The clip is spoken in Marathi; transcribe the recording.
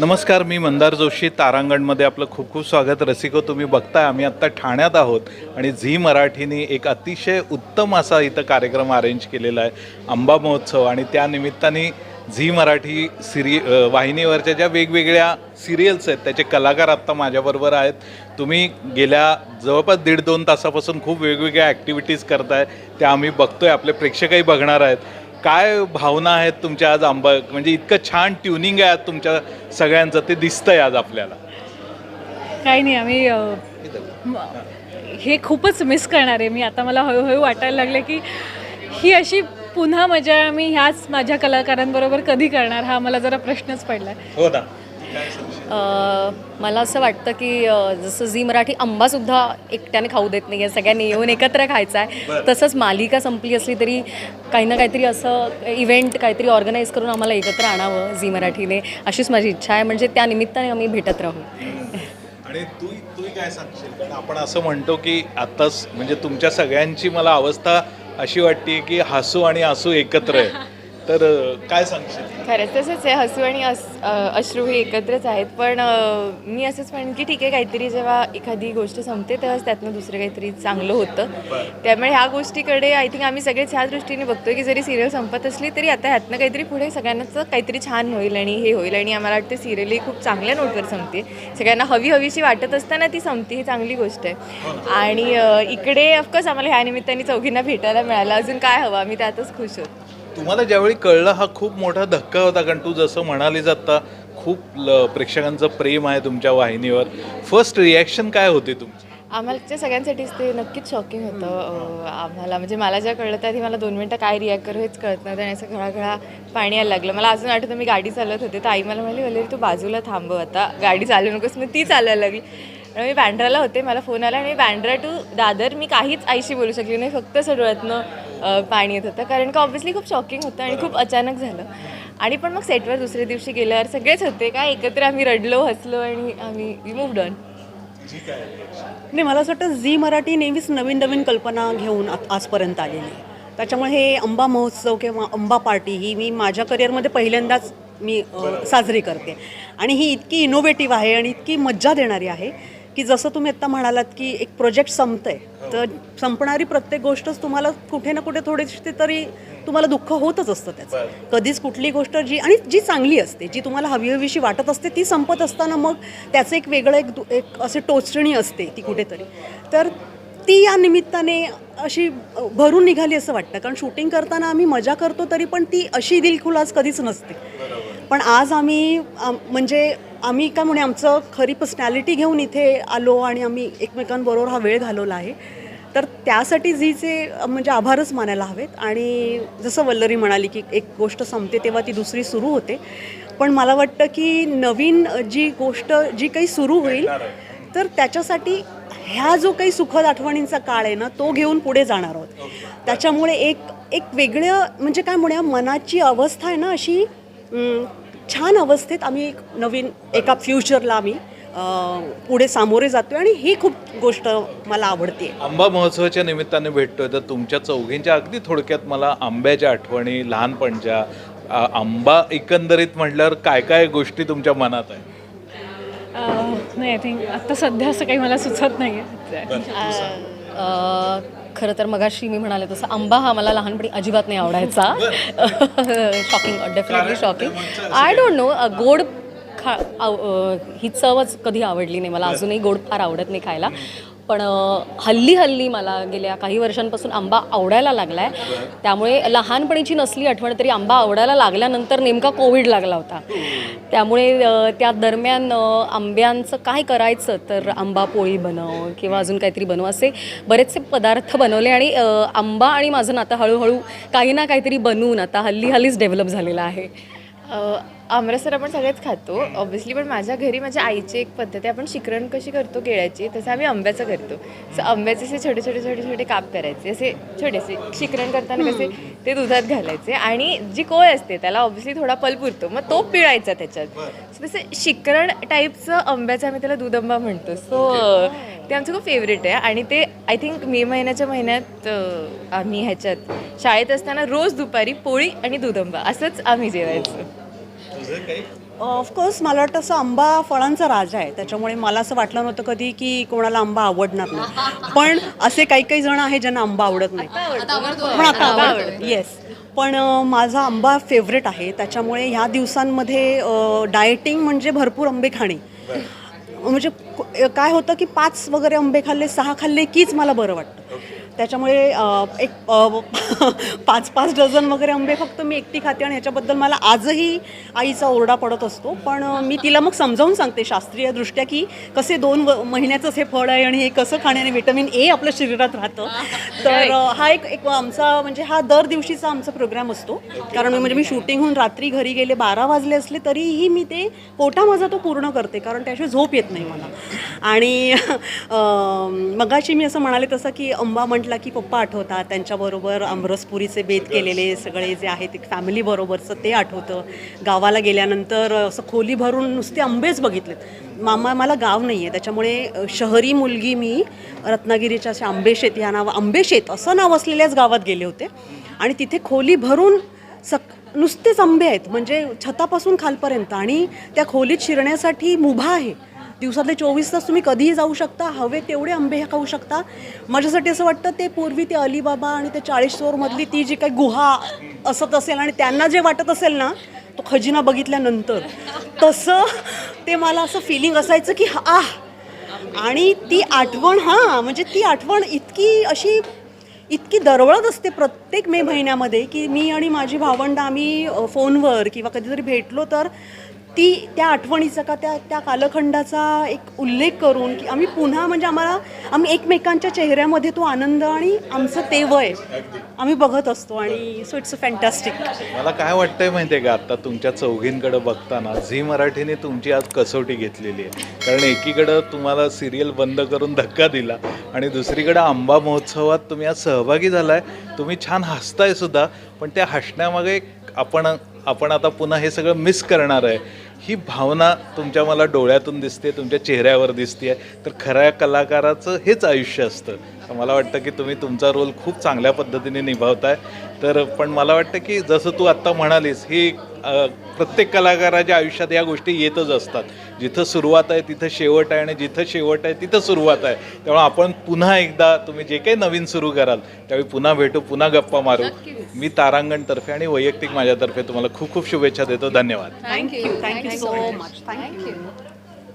नमस्कार मी मंदार जोशी तारांगणमध्ये आपलं खूप खूप स्वागत. रसिको तुम्ही बघताय आम्ही आत्ता ठाण्यात आहोत आणि झी मराठीने एक अतिशय उत्तम असा इथं कार्यक्रम अरेंज केलेला आहे आंबा महोत्सव. आणि त्यानिमित्ताने झी मराठी सिरि वाहिनीवरच्या ज्या वेगवेगळ्या सिरियल्स आहेत त्याचे कलाकार आत्ता माझ्याबरोबर आहेत. तुम्ही गेल्या जवळपास दीड दोन तासापासून खूप वेगवेगळ्या ॲक्टिव्हिटीज करताय त्या आम्ही बघतोय आपले प्रेक्षकही बघणार आहेत. काय भावना आहेत तुमच्या आज आंबा? म्हणजे इतकं छान ट्युनिंग आहे आज तुमच्या सगळ्यांचं ते दिसतंय आज आपल्याला. काही नाही आम्ही अ, म- हे खूपच मिस करणार आहे. मी आता मला हळूहळू वाटायला लागले की ही अशी पुन्हा मजा मी ह्याच माझ्या कलाकारांबरोबर कधी करणार हा मला जरा प्रश्नच पडला हो ना. मला असं वाटतं की जसं झी मराठी आंबासुद्धा एकट्याने खाऊ देत नाही आहे सगळ्यांनी येऊन एकत्र खायचा आहे तसंच मालिका संपली असली तरी काही ना काहीतरी असं इव्हेंट काहीतरी ऑर्गनाईज करून आम्हाला एकत्र आणावं झी मराठीने. अशीच माझी इच्छा आहे. म्हणजे त्या निमित्ताने आम्ही भेटत राहू. आणि तू तू काय सांगशील? कारण आपण असं म्हणतो की आताच म्हणजे तुमच्या सगळ्यांची मला अवस्था अशी वाटते की हसू आणि आसू एकत्र आहे. तर काय सांगशील? खरंच तसंच आहे. हसू आणि अस अश्रू हे एकत्रच आहेत. पण मी असंच म्हणेन की ठीक आहे काहीतरी जेव्हा एखादी गोष्ट संपते तेव्हाच त्यातनं दुसरं काहीतरी चांगलं होतं. त्यामुळे ह्या गोष्टीकडे आय थिंक आम्ही सगळेच ह्या दृष्टीने बघतोय की जरी सिरियल संपत असली तरी आता ह्यातनं काहीतरी पुढे सगळ्यांनाच काहीतरी छान होईल आणि हे होईल. आणि आम्हाला वाटतं सिरियलही खूप चांगल्या नोटवर संपते. सगळ्यांना हवी हवीशी वाटत असताना ती संपते ही चांगली गोष्ट आहे. आणि अ, इकडे ऑफकोर्स आम्हाला ह्या निमित्ताने चौघींना भेटायला मिळालं. अजून काय हवं? आम्ही त्यातच खुश होतो. तुम्हाला ज्यावेळी कळलं हा खूप मोठा धक्का होता कारण तू जसं म्हणालीस आत्ता खूप ल- प्रेक्षकांचं प्रेम आहे तुमच्या वाहिनीवर. फर्स्ट रिॲक्शन काय होते तुमची? आम्हाला सगळ्यांसाठीच ते नक्कीच शॉकिंग होतं. आम्हाला म्हणजे मला ज्या कळलं त्याआधी मला दोन मिनटं काय रिॲक्ट करू हेच कळत नव्हतं आणि असं घळाघळा पाणी यायला लागलं. मला अजून आठवतं मी गाडी चालवत होते. तर आई मला म्हणाली वल्लरी तू बाजूला थांबव आता. गाडी चालवू नकोस मग ती चालायला लागली. आणि मी बँड्राला होते मला फोन आला आणि बँड्रा टू दादर मी काहीच आईशी बोलू शकली नाही फक्त असं डोळ्यातनं पाणी येत होतं. कारण का ऑब्व्हियसली खूप शॉकिंग होतं आणि खूप अचानक झालं. आणि पण मग सेटवर दुसऱ्या दिवशी गेल्यावर सगळेच होते काय एकत्र आम्ही रडलो हसलो आणि आम्ही मूव्ड ऑन नाही मला असं वाटतं झी मराठी नेहमीच नवीन नवीन कल्पना घेऊन आ- आजपर्यंत आलेली आहे. त्याच्यामुळे हे अंबा महोत्सव किंवा अंबा पार्टी ही मी माझ्या करिअरमध्ये पहिल्यांदाच मी अ, साजरी करते. आणि ही इतकी इनोव्हेटिव्ह आहे आणि इतकी मज्जा देणारी आहे. की जसं तुम्ही आत्ता म्हणालात की एक प्रोजेक्ट संपतंय तर संपणारी प्रत्येक गोष्टच तुम्हाला कुठे ना कुठे थोडीशी तरी तुम्हाला दुःख होतच असतं त्याचं. कधीच कुठली गोष्ट जी आणि जी चांगली असते जी तुम्हाला हवी हवीशी वाटत असते ती संपत असताना मग त्याचं एक वेगळं एक दु- एक असे टोचणी असते ती कुठेतरी. तर ती या निमित्ताने अशी भरून निघाली असं वाटतं. कारण शूटिंग करताना आम्ही मजा करतो तरी पण ती अशी दिलखुलास कधीच नसते. पण आज आम्ही आम- म्हणजे आम्ही काय म्हणे आमचं खरी पर्सनॅलिटी घेऊन इथे आलो आणि आम्ही एकमेकांबरोबर हा वेळ घालवला आहे. तर त्यासाठी झीचे अ, म्हणजे आभारच मानायला हवेत. आणि जसं वल्लरी म्हणाली की एक गोष्ट संपते तेव्हा ती दुसरी सुरू होते. पण मला वाटतं की नवीन जी गोष्ट जी काही सुरू होईल तर त्याच्यासाठी ह्या जो काही सुखद आठवणींचा काळ आहे ना तो घेऊन पुढे जाणार आहोत. त्याच्यामुळे एक एक वेगळं म्हणजे काय म्हणूया मनाची अवस्था आहे ना अशी छान अवस्थेत आम्ही एक नवीन एका फ्युचरला आम्ही पुढे सामोरे जातोय आणि ही खूप गोष्ट मला आवडते. आंबा महोत्सवाच्या निमित्ताने भेटतोय तर तुमच्या चौघींच्या अगदी थोडक्यात मला आंब्याच्या आठवणी लहानपणच्या आंबा एकंदरीत म्हटल्यावर काय काय गोष्टी तुमच्या मनात आहे नाही आय थिंक आता सध्या असं काही मला सुचत नाही आहे खरं तर मगाशी मी म्हणाले तसं आंबा हा मला लहानपणी अजिबात नाही आवडायचा. Shocking definitely shocking I don't know गोड खा ही चवच कधी आवडली नाही. मला अजूनही गोड फार आवडत नाही खायला. पण हल्ली हल्ली मला गेल्या काही वर्षांपासून आंबा आवडायला लागला आहे त्यामुळे लहानपणीची नसली आठवण तरी आंबा आवडायला लागल्यानंतर नेमका कोविड लागला होता. त्यामुळे त्या दरम्यान आंब्यांचं काय करायचं? तर आंबा पोळी बनव किंवा अजून काहीतरी बनव असे बरेचसे पदार्थ बनवले आणि आंबा आणि माझं नातं हळूहळू काही ना काहीतरी बनवून आता हल्ली हल्लीच डेव्हलप झालेलं आहे. अ, आमरस आपण सगळेच खातो. ऑब्व्हियसली पण माझ्या घरी माझ्या आईची एक पद्धत आहे. आपण शिकरण कशी करतो केळ्याची तसं आम्ही आंब्याचं करतो. सो आंब्याचे असे छोटे छोटे छोटे छोटे काप करायचे. असे छोटेसे शिकरण करताना कसे ते दुधात घालायचे आणि जी कोळ असते त्याला ऑब्व्हियसली थोडा पल्प उरतो मग तो पिळायचा त्याच्यात. सो तसे शिकरण टाईपचं आंब्याचं आम्ही त्याला दूध आंबा म्हणतो सो ते आमचं खूप फेवरेट आहे. आणि ते आय थिंक मे महिन्याच्या महिन्यात आम्ही ह्याच्यात शाळेत असताना रोज दुपारी पोळी आणि दूध आंबा असंच आम्ही जेवायचं. ऑफकोर्स मला वाटतं असं आंबा फळांचा राजा आहे. त्याच्यामुळे मला असं वाटलं नव्हतं कधी की कोणाला आंबा आवडणार नाही. पण असे काही काही जण आहेत ज्यांना आंबा आवडत नाही. पण आता आवडतो. येस पण माझा आंबा फेवरेट आहे. त्याच्यामुळे ह्या दिवसांमध्ये डाएटिंग म्हणजे भरपूर आंबे खाणे. म्हणजे काय होतं की पाच वगैरे आंबे खाल्ले सहा खाल्ले कीच मला बरं वाटतं. त्याच्यामुळे एक पाच पाच डझन वगैरे आंबे फक्त मी एकटी खाते आणि ह्याच्याबद्दल मला आजही आईचा ओरडा पडत असतो. पण मी तिला मग समजावून सांगते शास्त्रीय दृष्ट्या की कसे दोन व- महिन्याचंच हे फळ आहे आणि हे कसं खाण्याने विटॅमिन ए आपल्या शरीरात राहतं. तर हा एक एक आमचा म्हणजे हा दर दिवशीचा आमचा प्रोग्राम असतो. कारण म्हणजे मी शूटिंगहून रात्री घरी गेले बारा वाजले असले तरीही मी ते कोटा माझा तो पूर्ण करते. कारण त्याशिवाय झोप येत नाही मला. आणि मगाशी मी असं म्हणाले तसं की अंबा म्हटला की पप्पा आठवतात त्यांच्याबरोबर आमरसपुरीचे बेत केलेले सगळे जे आहेत एक फॅमिलीबरोबरचं ते आठवतं. गावाला गेल्यानंतर असं खोली भरून नुसते आंबेच बघितलेत. मामा मला गाव नाही आहे त्याच्यामुळे शहरी मुलगी मी रत्नागिरीच्या अशा आंबेशेत या नाव आंबेशेत असं नाव असलेल्याच गावात गेले होते. आणि तिथे खोली भरून सक नुसतेच आंबे आहेत. म्हणजे छतापासून खालपर्यंत आणि त्या खोलीत शिरण्यासाठी मुभा आहे. दिवसातले चोवीस तास तुम्ही कधीही जाऊ शकता हवे तेवढे आंबे हे खाऊ शकता. माझ्यासाठी असं वाटतं ते पूर्वी ते अलिबाबा आणि ते चाळीस चोरमधली ती जी काही गुहा असत असेल आणि त्यांना जे वाटत असेल ना तो खजिना बघितल्यानंतर. तसं ते मला असं फिलिंग असायचं की आह! आणि ती आठवण हां म्हणजे ती आठवण इतकी अशी इतकी दरवळत असते प्रत्येक मे महिन्यामध्ये की मी आणि माझी भावंड आम्ही फोनवर किंवा कधीतरी भेटलो तर ती त्या आठवणीचा का त्या त्या कालखंडाचा एक उल्लेख करून की आम्ही पुन्हा म्हणजे आम्हाला आम्ही एकमेकांच्या चेहऱ्यामध्ये तो आनंद आणि आमचं ते वय आम्ही बघत असतो आणि सो इट्स अ फॅन्टॅस्टिक मला काय वाटतंय माहितीये का? आता तुमच्या चौघींकडे बघताना झी मराठीने तुमची आज कसोटी घेतलेली आहे. कारण एकीकडं तुम्हाला सिरियल बंद करून धक्का दिला आणि दुसरीकडं आंबा महोत्सवात तुम्ही आज सहभागी झालाय. तुम्ही छान हसताय सुद्धा पण त्या हसण्यामागे आपण आपण आता पुन्हा हे सगळं मिस करणार आहे. ही भावना तुमच्या मला डोळ्यातून दिसते तुमच्या चेहऱ्यावर दिसते. तर खऱ्या कलाकाराचं हेच आयुष्य असतं. मला वाटतं की तुम्ही तुमचा रोल खूप चांगल्या पद्धतीने निभावताय. तर पण मला वाटतं की जसं तू आत्ता म्हणालीस ही प्रत्येक कलाकाराच्या आयुष्यात या गोष्टी येतच असतात. जिथं सुरुवात आहे तिथं शेवट आहे आणि जिथं शेवट आहे तिथं सुरुवात आहे. त्यामुळे आपण पुन्हा एकदा तुम्ही जे काही नवीन सुरू कराल त्यावेळी पुन्हा भेटू पुन्हा गप्पा मारू. मी तारांगणतर्फे आणि वैयक्तिक माझ्यातर्फे तुम्हाला खूप खूप शुभेच्छा देतो. धन्यवाद. Thank you thank you so much thank you